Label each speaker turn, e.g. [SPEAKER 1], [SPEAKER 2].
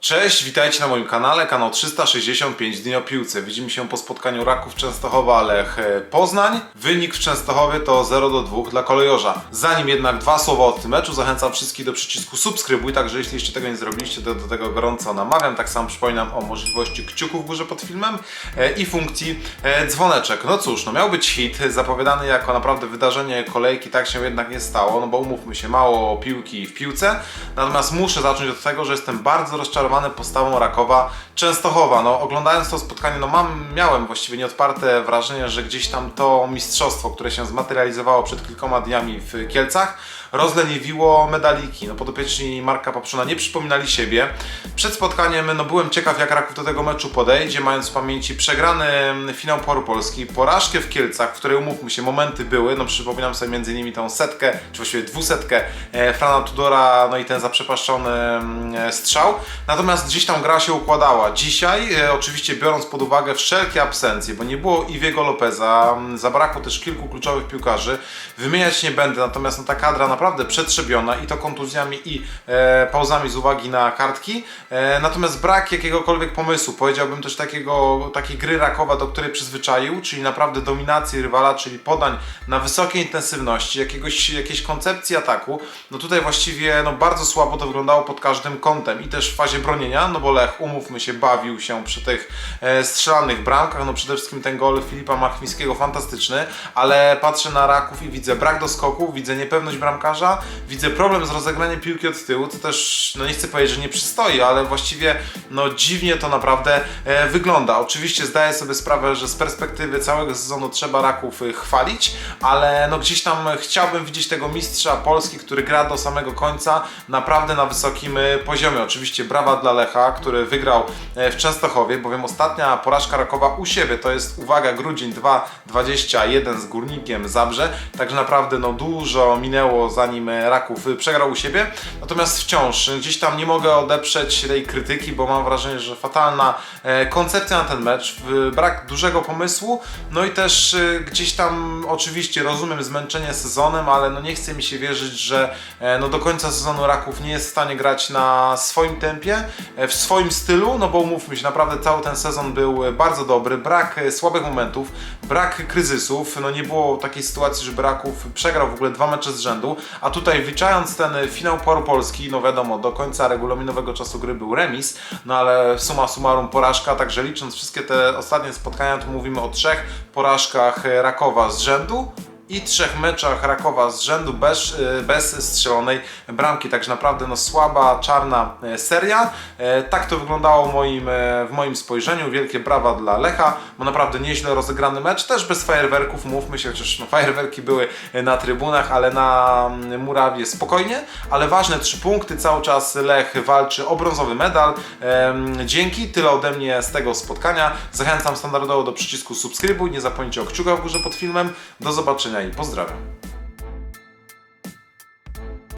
[SPEAKER 1] Cześć, witajcie na moim kanale, kanał 365 Dni o Piłce. Widzimy się po spotkaniu Raków Częstochowa Lech e, Poznań. Wynik w Częstochowie to 0 do 2 dla kolejorza. Zanim jednak dwa słowa o tym meczu, zachęcam wszystkich do przycisku subskrybuj, także jeśli jeszcze tego nie zrobiliście, to do tego gorąco namawiam. Tak samo przypominam o możliwości kciuków w górze pod filmem e, i funkcji e, dzwoneczek. No cóż, no miał być hit, zapowiadany jako naprawdę wydarzenie kolejki, tak się jednak nie stało, no bo umówmy się, mało piłki w piłce. Natomiast muszę zacząć od tego, że jestem bardzo rozczarowany postawą Rakowa Częstochowa. No, oglądając to spotkanie, no mam, miałem właściwie nieodparte wrażenie, że gdzieś tam to mistrzostwo, które się zmaterializowało przed kilkoma dniami w Kielcach, rozleniwiło medaliki. No, podopieczni Marka Papszuna nie przypominali siebie. Przed spotkaniem no, byłem ciekaw, jak Raków do tego meczu podejdzie, mając w pamięci przegrany finał Poru Polski, porażkę w Kielcach, w której umówmy się, momenty były. No, przypominam sobie między innymi tą setkę, czy właściwie dwusetkę e, Frana Tudora, no i ten zaprzepaszczony mm, strzał. Natomiast gdzieś tam gra się układała. Dzisiaj, e, oczywiście biorąc pod uwagę wszelkie absencje, bo nie było Iwiego Lopeza, zabrakło też kilku kluczowych piłkarzy, wymieniać nie będę, natomiast no, ta kadra naprawdę przetrzebiona i to kontuzjami i e, pauzami z uwagi na kartki. E, natomiast brak jakiegokolwiek pomysłu, powiedziałbym też takiego, takiej gry Rakowa, do której przyzwyczaił, czyli naprawdę dominacji rywala, czyli podań na wysokiej intensywności, jakiegoś, jakiejś koncepcji ataku. No tutaj właściwie no, bardzo słabo to wyglądało pod każdym kątem i też w fazie no bo Lech, umówmy się, bawił się przy tych e, strzelanych bramkach, no przede wszystkim ten gol Filipa Machwińskiego fantastyczny, ale patrzę na Raków i widzę brak doskoku, widzę niepewność bramkarza, widzę problem z rozegraniem piłki od tyłu, co też, no nie chcę powiedzieć, że nie przystoi, ale właściwie no dziwnie to naprawdę e, wygląda. Oczywiście zdaję sobie sprawę, że z perspektywy całego sezonu trzeba Raków e, chwalić, ale no gdzieś tam chciałbym widzieć tego mistrza Polski, który gra do samego końca, naprawdę na wysokim poziomie. Oczywiście brawa dla Lecha, który wygrał e, w Częstochowie, bowiem ostatnia porażka Rakowa u siebie to jest, uwaga, grudzień 2-21 z Górnikiem Zabrze, także naprawdę no dużo minęło zanim e, Raków przegrał u siebie, natomiast wciąż e, gdzieś tam nie mogę odeprzeć tej krytyki, bo mam wrażenie, że fatalna koncepcja na ten mecz, brak dużego pomysłu, no i też gdzieś tam oczywiście rozumiem zmęczenie sezonem, ale no nie chce mi się wierzyć, że no do końca sezonu Raków nie jest w stanie grać na swoim tempie, w swoim stylu, no bo umówmy się, naprawdę cały ten sezon był e, bardzo dobry, brak e, słabych momentów, brak kryzysów, no nie było takiej sytuacji, żeby Raków przegrał w ogóle dwa mecze z rzędu, a tutaj wliczając ten e, finał Poru Polski, no wiadomo, do końca regulaminowego czasu gry był remis, no ale summa summarum porażka, także licząc wszystkie te ostatnie spotkania, to mówimy o trzech porażkach e, Rakowa z rzędu, i trzech meczach Rakowa z rzędu bez, e, bez strzelonej bramki. Także naprawdę no, słaba, czarna e, seria. E, Tak to wyglądało moim, e, w moim spojrzeniu. Wielkie brawa dla Lecha, bo naprawdę nieźle rozegrany mecz. Też bez fajerwerków, mówmy się, chociaż no, fajerwerki były na trybunach, ale na mm, murawie spokojnie. Ale ważne trzy punkty. Cały czas Lech walczy o brązowy medal. Dzięki, tyle ode mnie z tego spotkania. Zachęcam standardowo do przycisku subskrybuj. Nie zapomnijcie o kciuka w górze pod filmem. Do zobaczenia i pozdrawiam.